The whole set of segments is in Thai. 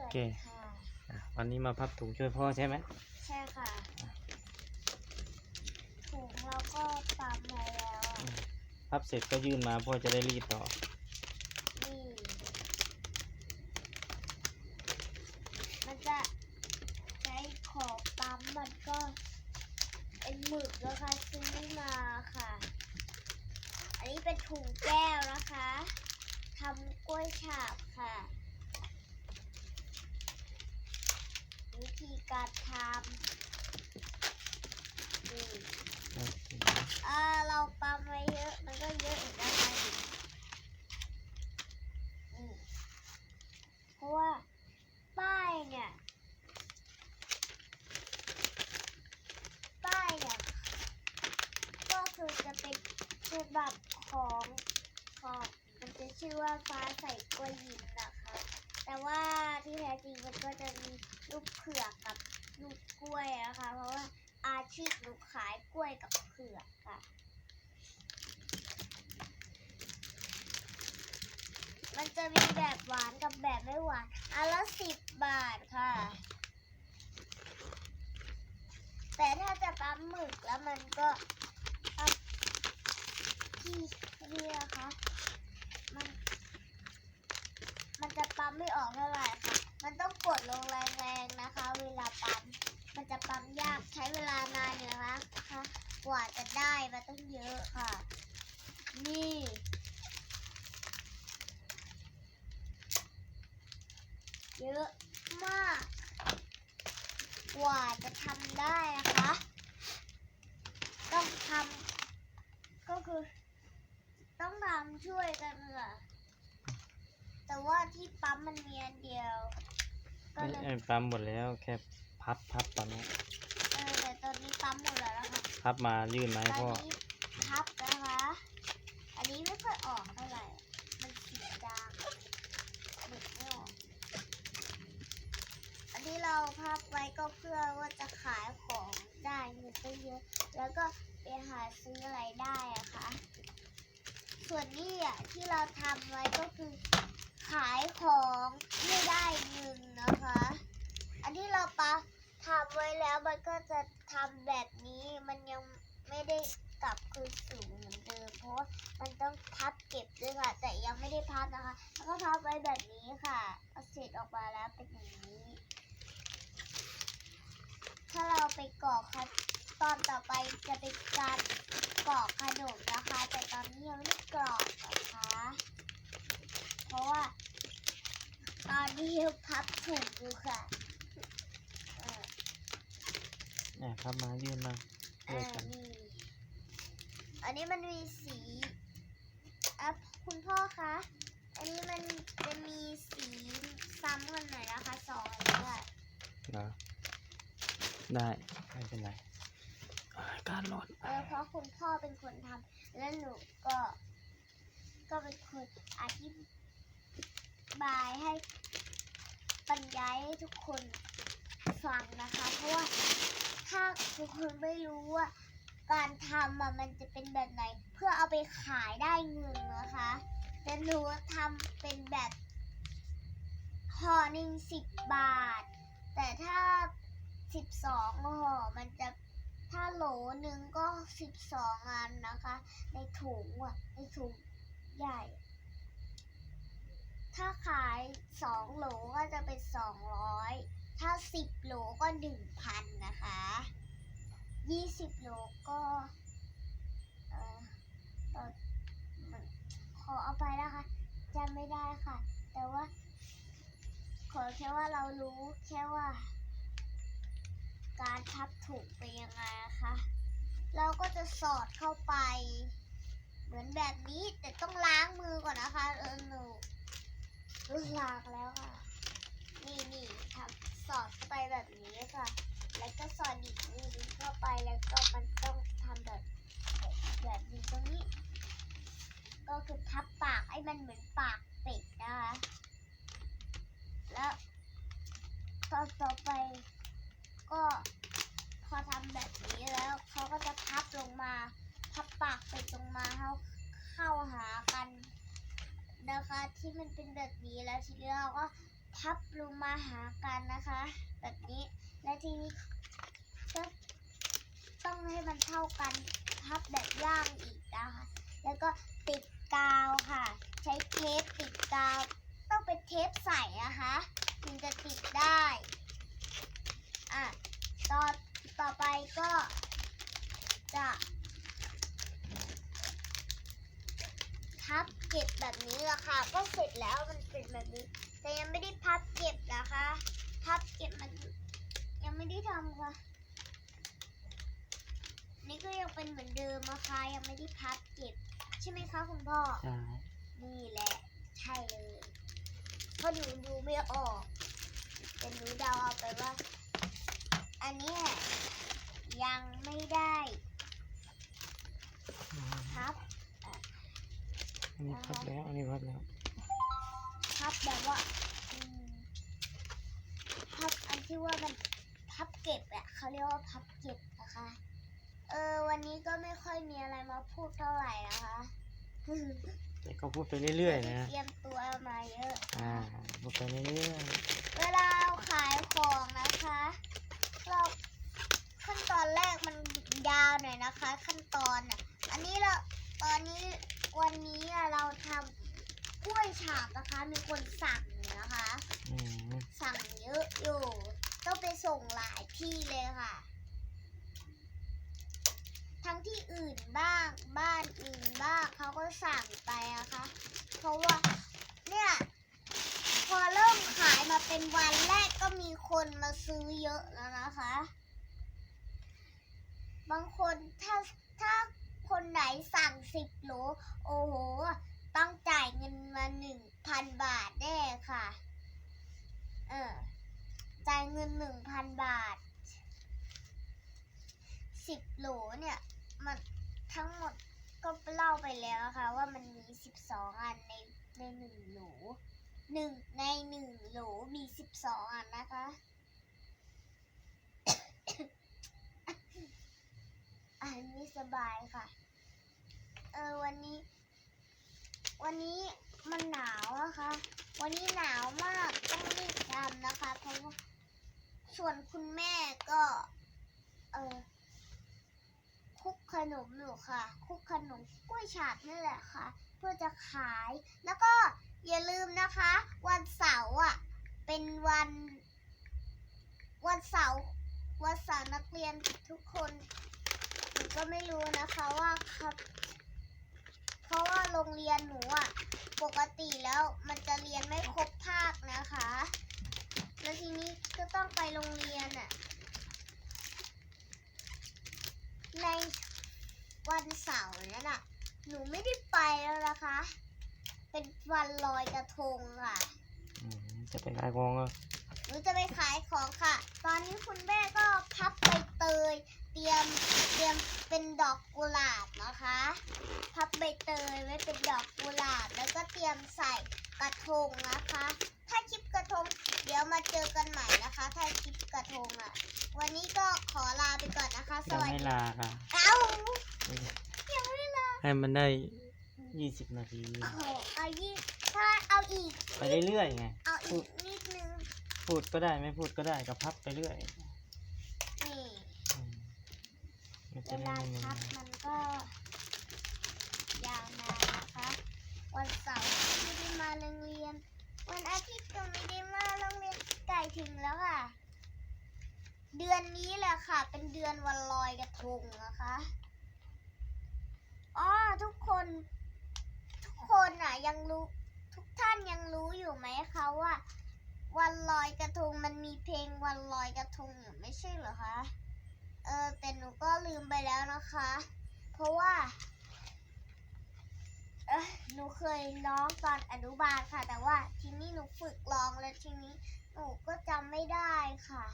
วัสโอเคดีค่ะอะวันนี้มาพับถุงช่วยพ่อใช่ไหมใช่ค่ะถุงเราก็ปั๊มไว้แล้วอะพับเสร็จก็ยื่นมาพ่อจะได้รีดต่อ นี่มันจะใช้ของปั๊มมันก็เป็นหมึกนะคะซื้อมาค่ะ อันนี้เป็นถุงแก้วนะคะทำกล้วยฉาบค่ะ วิ ธีการทำนี่อ่าเราปั๊มไว้เยอะ มันก็เยอะอีกนะคะอืมเพราะว่าป้ายเนี่ยป้ายเนี่ยก็คือจะเป็นฉบับของของมันจะชื่อว่าฟ้าใสกล้วยยิมนะคะ แต่ว่าที่แท้จริงมันก็จะมีลูกเผือกกับลูกกล้วยนะคะ เพราะว่าอาชีพหนูขายกล้วยกับเผือกค่ะ มันจะมีแบบหวานกับแบบไม่หวานอันละสิบบาทค่ะ แต่ถ้าจะปั๊มหมึกแล้วมันก็ปั๊มที่นี่นะคะ มัน มันจะปั๊มไม่ออกเท่าไหร่ค่ะ มันต้องกดลงแรงๆนะคะ เวลาปั๊ม มันจะปั๊มยากใช้เวลานานอยู่นะคะ กว่าจะได้มันต้องเยอะค่ะ นี่ เยอะมาก กว่าจะทำได้นะคะ ต้องทำก็คือ ต้องทำช่วยกันค่ะแต่ว่าที่ปั๊มมันมีอันเดียว ก็เลยไอ้ปั๊มหมดแล้วแค่พับพับตอนนี้เออแต่ตอนนี้ปั๊มหมดแล้วนะคะพับมายื่นมาให้ตอนพ่อนี้พับนะคะ อันนี้ไม่ค่อยออกเท่าไหร่ มันสีจางเด็กไม่ออกอันนี้เราพับไว้ก็เพื่อว่าจะขายของได้เงินก็เยอะ แล้วก็ไปหาซื้ออะไรได้อะคะ ส่วนนี้อะที่เราทำไว้ก็คือ ขายของไม่ได้เงินนะคะ อันที่เราปะทำไว้แล้วมันก็จะทำแบบนี้มันยังไม่ได้กลับคืนสู่เหมือนเดิมเพราะว่ามันต้องพับเก็บด้วยค่ะ แต่ยังไม่ได้พับนะคะ แล้วก็พับไว้แบบนี้ค่ะเอาเสร็จออกมาแล้วเป็นอย่างนี้ ถ้าเราไปกรอกค่ะ ตอนต่อไปจะเป็นการกรอกขนมนะคะ แต่ตอนนี้ยังไม่ได้กรอกนะคะ เพราะว่า ตอนนี้พับถุงอยู่ค่ะเออเนี่ยพับมายื่นมาอ่าด้วยกันนี่อันนี้มันมีสีอะคุณพ่อคะ อันนี้มันจะมีสีซ้ำกันหน่อยนะคะสองอันนี้ค่ะเหรอได้ ไม่เป็นไร การ้อนเออเพราะคุณพ่อเป็นคนทำแล้วหนูก็ ก็เป็นคนอธิบายให้บรรยายให้ทุกคนฟังนะคะ เพราะว่าถ้าทุกคนไม่รู้ว่า การทำอะมันจะเป็นแบบไหน เพื่อเอาไปขายได้เงินนะคะ แต่หนูทำเป็นแบบห่อหนึ่งสิบบาท แต่ถ้าสิบสองห่อมันจะ ถ้าโหลหนึ่งก็สิบสองอันนะคะ ในถุงอะในถุงใหญ่ ถ้าขายสองโหลก็จะเป็นสองร้อยถ้าสิบโหลก็หนึ่งพันนะคะยี่สิบโหลก็เอ่อตอนขอเอาไปนะคะจำไม่ได้ค่ะ แต่ว่า ขอแค่ว่าเรารู้แค่ว่า การพับถุงเป็นยังไงนะคะ เราก็จะสอดเข้าไป เหมือนแบบนี้แต่ต้องล้างมือก่อนนะคะเออหนูล้างแล้วค่ะ นี่นี่ทำสอดเข้าไปแบบนี้ค่ะ แล้วก็สอดอีกนิดนึงเข้าไปแล้วก็มันต้องทำแบบแบบนี้ตรงนี้ ก็คือพับปากให้มันเหมือนปากเป็ดนะคะแล้วตอนต่อไป ก็พอทำแบบนี้แล้วเขาก็จะพับลงมาพับปากเป็ดลงมาเข้าเข้าหากันนะคะที่มันเป็นแบบนี้แล้วทีนี้เราก็พับลงมาหากันนะคะ แบบนี้และทีนี้ก็ต้องให้มันเท่ากันพับแบบย่างอีกนะคะแล้วก็ติดกาวค่ะ ใช้เทปติดกาว ต้องเป็นเทปใสนะคะติดได้ อะ ต่อ ต่อไปก็จะพับเก็บแบบนี้ละค่ะ ก็เสร็จแล้วมันเป็นแบบนี้ แต่ยังไม่ได้พับเก็บนะคะ พับเก็บมันยังไม่ได้ทำค่ะ นี่ก็ยังเป็นเหมือนเดิมนะคะยังไม่ได้พับเก็บ ใช่ไหมคะคุณพ่อ ใช่ นี่แหละ ใช่เลยเพราะหนูดูไม่ออกแต่หนู เดาเอาไปว่า อันเนี้ยยังไม่ได้อืมพับอันนี้พับแล้ว อันนี้พับแล้ว พับแบบว่าอืมพับอันที่ว่ามันพับเก็บอะเขาเรียกว่าพับเก็บนะคะ เออ วันนี้ก็ไม่ค่อยมีอะไรมาพูดเท่าไหร่นะคะแต่ก็พูดไปเรื่อยๆนะ เตรียมตัวมาเยอะ อ่า พูดไปเรื่อยเวลาเรา ขายของนะคะ เราขั้นตอนแรกมันยาวหน่อยนะคะ ขั้นตอนอะอันนี้เราตอนนี้วันนี้อะเราทำกล้วยฉาบนะคะ มีคนสั่งนะคะๆอืมสั่งเยอะอยู่ต้องไปส่งหลายที่เลยค่ะ ทั้งที่อื่นบ้างบ้านอื่นบ้างเขาก็สั่งไปนะคะ เพราะว่าเนี่ย พอเริ่มขายมาเป็นวันแรกก็มีคนมาซื้อเยอะแล้วนะคะ บางคนถ้าถ้าคนไหนสั่งสิบโหลโอ้โห ต้องจ่ายเงินมาหนึ่งพันบาทแน่ค่ะ เออ จ่ายเงินหนึ่งพันบาทสิบโหลเนี่ยมันทั้งหมดก็เล่าไปแล้วนะคะว่ามันมีสิบสองอันในในหนึ่งโหล หนึ่งในหนึ่งโหลมีสิบสองอันนะคะ อันนี้สบายค่ะ เออวันนี้ วันนี้มันหนาวนะคะ วันนี้หนาวมากต้องรีบทำนะคะ เพราะว่าส่วนคุณแม่ก็ เออคุกขนมอยู่ค่ะ คุกขนมกล้วยฉาบนี่แหละค่ะ เพื่อจะขายแล้วก็ อย่าลืมนะคะ วันเสาร์อะ เป็นวัน วันเสาร์วันเสาร์นักเรียนทุกคนหนูก็ไม่รู้นะคะว่าครับ เพราะว่าโรงเรียนหนูอะ ปกติแล้วมันจะเรียนไม่ครบภาคนะคะ แล้วทีนี้ก็ต้องไปโรงเรียนอะ ในวันเสาร์นั่นอะ หนูไม่ได้ไปแล้วนะคะ เป็นวันลอยกระทงค่ะ อืมจะเป็นขายของเหรอหนูจะไปขายของค่ะ ตอนนี้คุณแม่ก็พับใบเตย เตรียมเตรียมเป็นดอกกุหลาบนะคะ พับใบเตยไว้เป็นดอกกุหลาบ แล้วก็เตรียมใส่กระทงนะคะ ถ้าคลิปกระทง เดี๋ยวมาเจอกันใหม่นะคะ ถ้าคลิปกระทงอะ วันนี้ก็ขอลาไปก่อนนะคะ สยังวัสไม่ดีลาค่ะ เอ้ายังไม่ลา ให้มันได้ ยี่สิบนาที โอ้โหเอายี่ถ้าเอาอีก ไปเรื่อยๆไง เอาอีกนิดนึง พูดก็ได้ไม่พูดก็ได้ก็พับไปเรื่อยนี่อืมมันเวจะได้ลาไม่พับมันก็ ยาวนานนะคะ วันเสาร์ก็ไม่ได้มาโรงเรียน วันอาทิตย์ก็ไม่ได้มาโรงเรียนไก่ถึงแล้วค่ะ เดือนนี้แหละค่ะ เป็นเดือนวันลอยกระทงนะคะ อ๋อทุกคนทุก คนอะยังรู้ทุกท่านยังรู้อยู่ไหมคะว่า วันลอยกระทงมันมีเพลงวันลอยกระทงอยู่ไม่ใช่เหรอคะเออแต่หนูก็ลืมไปแล้วนะคะ เพราะว่าเออหนูเคยร้องตอนอนุบาลค่ะ แต่ว่าทีนี้หนูฝึกร้องแล้วทีนี้หนูก็จำไม่ได้ค่ะ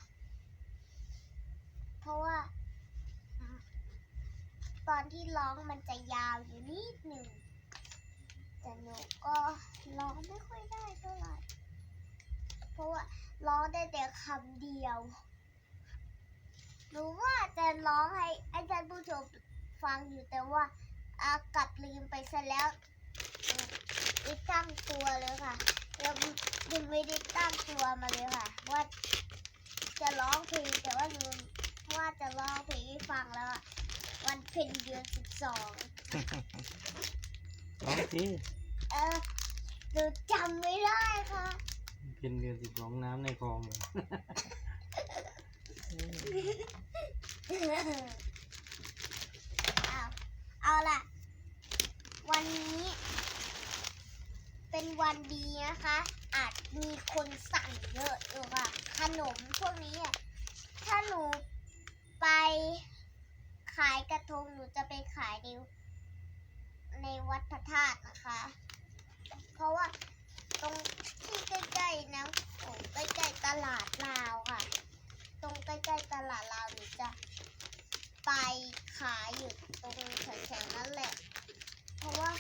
เพราะว่าตอนที่ร้องมันจะยาวอยู่นิดหนึ่ง แต่หนูก็ร้องไม่ค่อยได้เท่าไหร่ เพราะว่าร้องได้แต่คำเดียวหนูว่าจะร้องให้ให้ท่านผู้ชมฟังอยู่แต่ว่าอากลับลืมไปซะแล้วอีกตั้งตัวเลยค่ะยังยังไม่ได้ตั้งตัวมาเลยค่ะ ว่าจะร้องเพลงแต่ว่าลืมว่าจะร้องเพลงให้ฟังแล้ววันเพ็ญเดือนสิบสอง ร้องสิเออหนูจำไม่ได้ค่ะเป็นเดือนสิบสองน้ำในคลองเลยเอาเอาล่ะ วันนี้ เป็นวันดีนะคะ อาจมีคนสั่งเยอะอยู่ค่ะ ขนมพวกนี้อะถ้าหนูไปขายกระทงหนูจะไปขายในใน วัดพระธาตุนะคะ เพราะว่าตรงที่ใกล้ๆน้ำโขงใกล้ๆตลาดลาวค่ะ ตรงใกล้ๆตลาดลาวหนูจะไปขายอยู่ตรงแถวๆนั้นแหละ เพราะว่า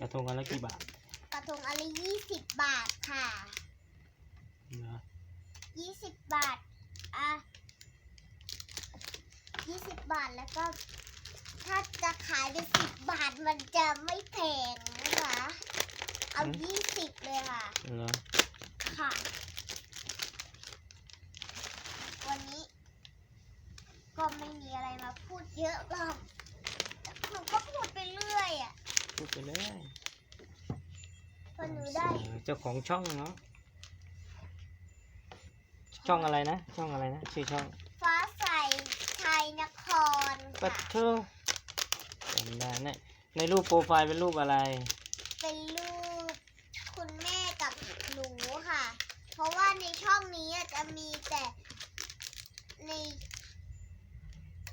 กระทงกันละกี่บาทกระทงอะไรยี่สิบบาทค่ะเหรอยี่สิบบาทอะยี่สิบบาทแล้วก็ ถ้าจะขายเป็นสิบบาทมันจะไม่แพงนะคะ เอายี่สิบเลยค่ะ เหรอค่ะ วันนี้ ก็ไม่มีอะไรมาพูดเยอะหรอกหนูก็พูดไปเรื่อยอะพูดไปเลยเพอหนูได้เจ้าของช่องเนาะช่องอะไรนะ ช่องอะไรนะ ชื่อช่องฟ้าใสไทยนครปัค่ะดเธอ จำได้ในในรูปโปรไฟล์เป็นรูปอะไร เป็นรูปคุณแม่กับหนูค่ะ เพราะว่าในช่องนี้อะจะมีแต่ใน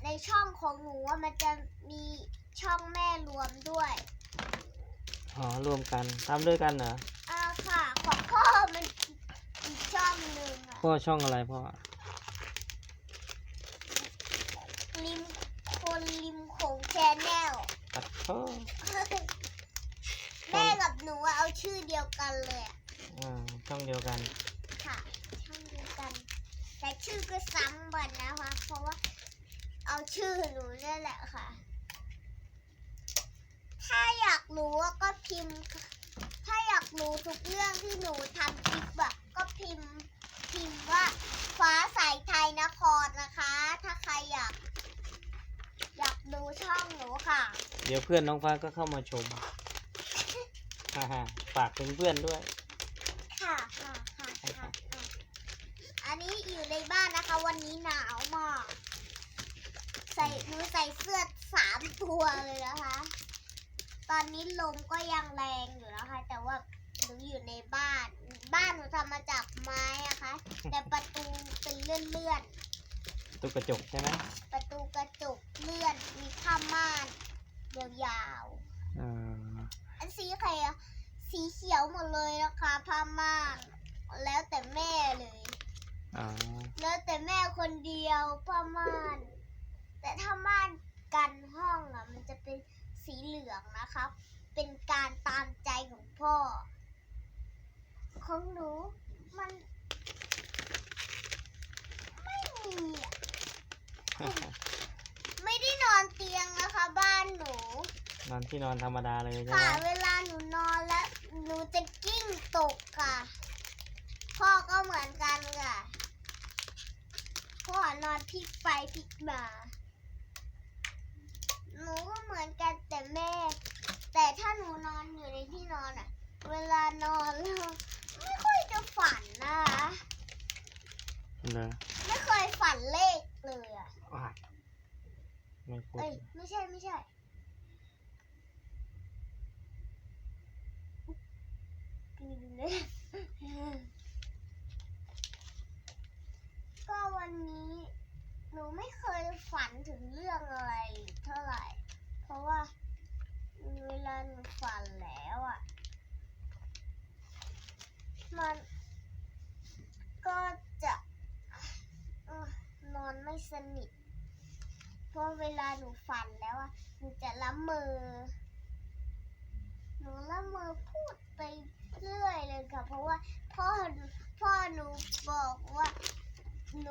ในช่องของหนูอะมันจะมีช่องแม่รวมด้วย อ๋อ รวมกันทำด้วยกันเหรอ อ่าค่ะ ของพ่อมันอีกช่องหนึ่งอะ พ่อช่องอะไรพ่อ ริมคนริมโขงแชนแนล ปัดเธอ แม่กับหนูอะเอาชื่อเดียวกันเลยอะอ่าช่องเดียวกัน ค่ะช่องเดียวกัน แต่ชื่อก็ซ้ำกันนะคะเพราะว่าเอาชื่อหนูนี่แหละค่ะ ถ้าอยากรู้อะก็พิมพ์ ถ้าอยากรู้ทุกเรื่องที่หนูทำคลิปอะก็พิมพ์ พิมพ์ว่าฟ้าใสไทยนครนะคะ ถ้าใครอยากอยาก ดูช่องหนูค่ะ เดี๋ยวเพื่อนน้องฟ้าก็เข้ามาชมฮ่าฮ่าฝากถึงเพื่อนด้วยค่ะค่ะค่ะค่ะค่ะอันนี้อยู่ในบ้านนะคะ วันนี้หนาวมาก ใส่หนูใส่เสื้อสามตัวเลยนะคะ ตอนนี้ลมก็ยังแรงอยู่นะคะ แต่ว่าหนูอยู่ในบ้าน บ้านหนูทำมาจากไม้นะคะ แต่ประตูเป็นเลื่อนตุ๊กกระจกใช่ไหมๆประตูกระจก เลื่อนมีผ้าม่านยาวๆอ่าอันสีใครอะสีเขียวหมดเลยนะคะผ้าม่านแล้วแต่แม่เลยอ่าแล้วแต่แม่คนเดียวผ้าม่าน แต่ถ้าม่านกันห้องอะมันจะเป็นสีเหลืองนะครับ เป็นการตามใจของพ่อ ของหนูมัน ไม่มีอะไม่ได้นอนเตียงนะคะ บ้านหนู นอนที่นอนธรรมดาเลยใช่ไหมค่ะเวลาหนูนอนแล้วหนูจะกิ้งตกค่ะ พ่อก็เหมือนกันค่ะ พ่อนอนพลิกไปพลิกมา หนูก็เหมือนกันแต่แม่ แต่ถ้าหนูนอนอยู่ในที่นอนอะเวลานอนแล้วไม่ค่อยจะฝันนะคะ เหรอไม่เคยฝันเลขเลยอะอะไม่พูดเอ้ยไม่ใช่ไม่ใช่ this.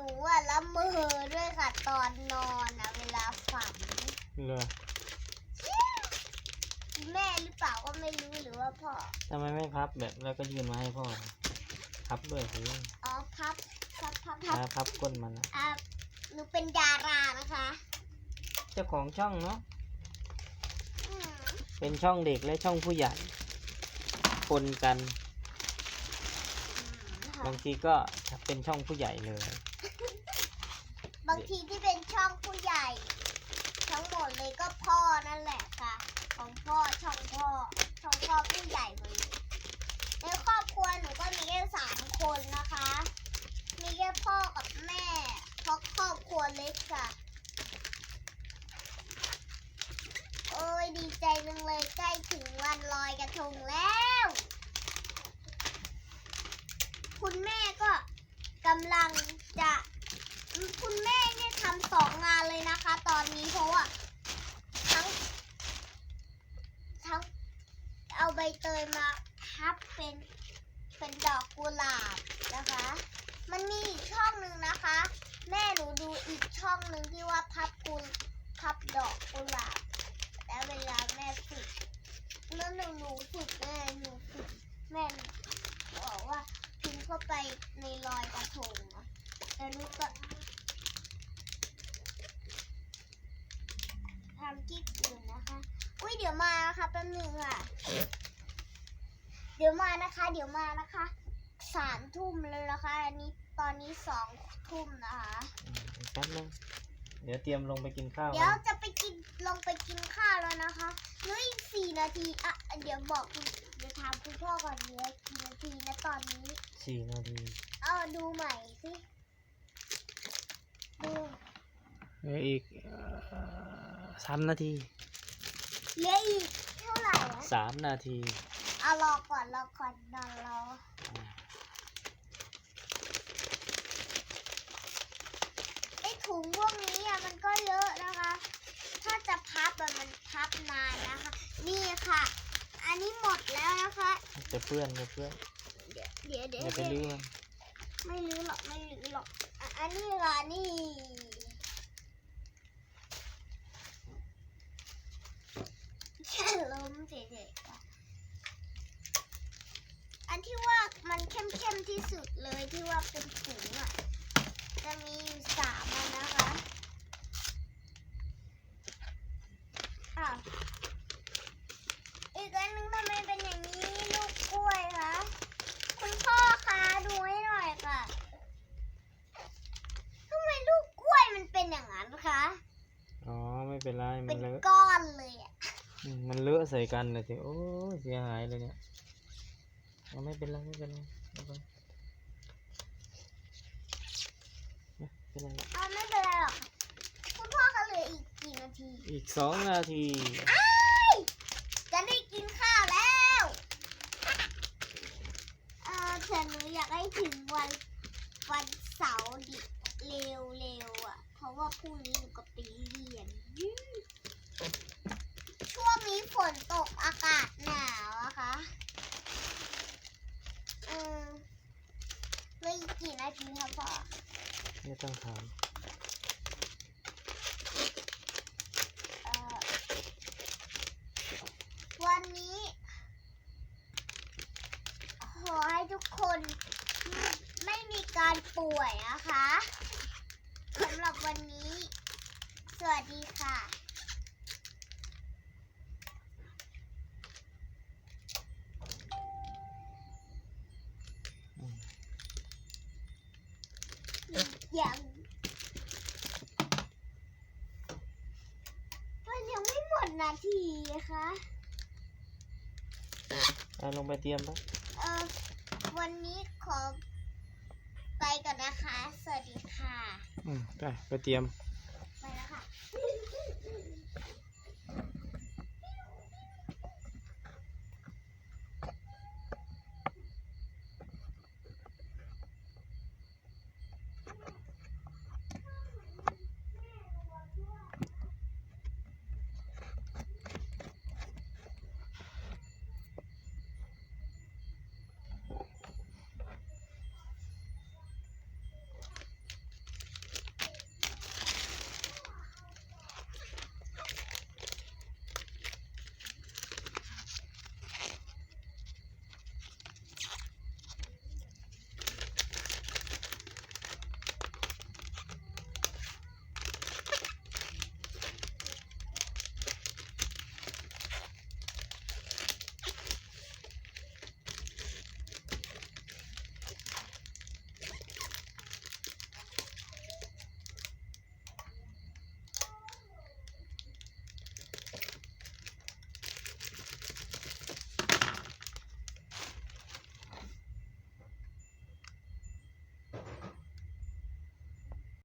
นูอะละเมอด้วยค่ะตอนนอนอะเวลาฝันเหรอหแม่หรือเปล่าก็ไม่รู้หรือว่าพ่อ ทำไมไม่พับแบบแล้วก็ยื่นมาให้พ่อ พับด้วยสิอ๋อพับพับพับพัถ้าบพับก้นมันนะอะหนูเป็นดารานะคะเจ้าของช่องเนาะ อืมเป็นช่องเด็กและช่องผู้ใหญ่ปนกันค่ะ บางทีก็เป็นช่องผู้ใหญ่เลยบางทีที่เป็นช่องผู้ใหญ่ ทั้งหมดเลยก็พ่อนั่นแหละค่ะ ของพ่อช่องพ่อช่องพ่อผู้ใหญ่หมดเลยในครอบครัวหนูก็มีแค่สามคนนะคะ มีแค่พ่อกับแม่เพราะครอบครัวเล็กค่ะโอ้ยดีใจจังเลยใกล้ถึงวันลอยกระทงแล้ว คุณแม่ก็กำลังจะ คุณแม่ ทำสองงานเลยนะคะ ตอนนี้เพราะว่าทั้ง ทั้งเอาใบเตยมาพับเป็นเป็นดอกกุหลาบนะคะ มันมีอีกช่องหนึ่งนะคะ แม่หนูดูอีกช่องหนึ่งที่ว่าพับกุลพับดอกกุหลาบแล้วเวลาแม่ฝึกแล้วหนูหนูฝึกแม่หนูฝึกแม่บอกว่าพิมพ์เข้าไปในรอยกระทงนะแล้วหนูก็ทำกิ๊กอื่นนะคะ อุ้ยเดี๋ยวมานะคะแป๊บหนึงค่ะ เดี๋ยวมานะคะ เดี๋ยวมานะคะสามทุ่มแล้วนะคะ อันนี้ตอนนี้สองทุ่มนะคะอืมอีกแป๊บนึงเดี๋ยวเตรียมลงไปกินข้าวเดี๋ยวกันจะไปกินลงไปกินข้าวแล้วนะคะเหลืออีกสี่นาทีอะเดี๋ยวบอกคุณเดี๋ยวถามคุณพ่อก่อนเหลือกี่นาทีนะตอนนี้สี่นาทีเออดูใหม่สิดูเหลืออีกเอ่อ สามนาทีเหลืออีกเท่าไหร่อะสามนาทีเอารอก่อนรอก่อนนอนรอไอ้ถุงพวกนี้อะมันก็เยอะนะคะ ถ้าจะพับอะมันพับนานนะคะ นี่ค่ะ อันนี้หมดแล้วนะคะ จะเพื่อนจะเพื่อนเดี๋ยวเดี๋ยวเดี๋ยวอย่าไปเดี๋ยวลื้อมันไม่รู้หรอกไม่รู้หรอกอะอันนี้ล่ะนี่ แค่ล้มเฉยๆค่ะอันที่ว่า มันเข้มๆที่สุดเลยที่ว่าเป็นถุงอะ จะมีอยู่สามอันนะคะอ้าวอีกอันนึงทำไมเป็นอย่างนี้ลูกกล้วยคะคุณพ่อคะดูให้หน่อยค่ะทำไมลูกกล้วยมันเป็นอย่างนั้นคะอ๋อไม่เป็นไรมัเป็นนเลอะก้อนเลยอะ อืมมันเลอะใส่กันเลยสิโอ้ยเสียหายเลยเนี่ยเอา ไม่เป็นไรไม่เป็นไรไม่เป็นไรไม่เป็นไรเอาไม่เป็นไรหรอกคุณพ่อคะเหลืออีกกี่นาทีอีกสองนาทีอ้ายจะได้กินข้าวแล้วเออแต่หนูอยากให้ถึงวันวันเสาร์ดิเร็วเร็วๆอะ เพราะว่าพรุ่งนี้หนูก็ไปเรียน ช่วงนี้ฝนตกอากาศหนาวอะคะเออเหลื ออีกกี่นาทีคะพ่อไม่ต้องถามเอ่อวันนี้ ขอให้ทุกคนไม่ไม่มีการป่วยนะคะสำหรับวันนี้ สวัสดีค่ะ เตาลงไปเตรียมปะเอวันนี้ขอไปก่อนนะคะ สวัสดีค่ะ อืมไปไปเตรียม ไปแล้วค่ะ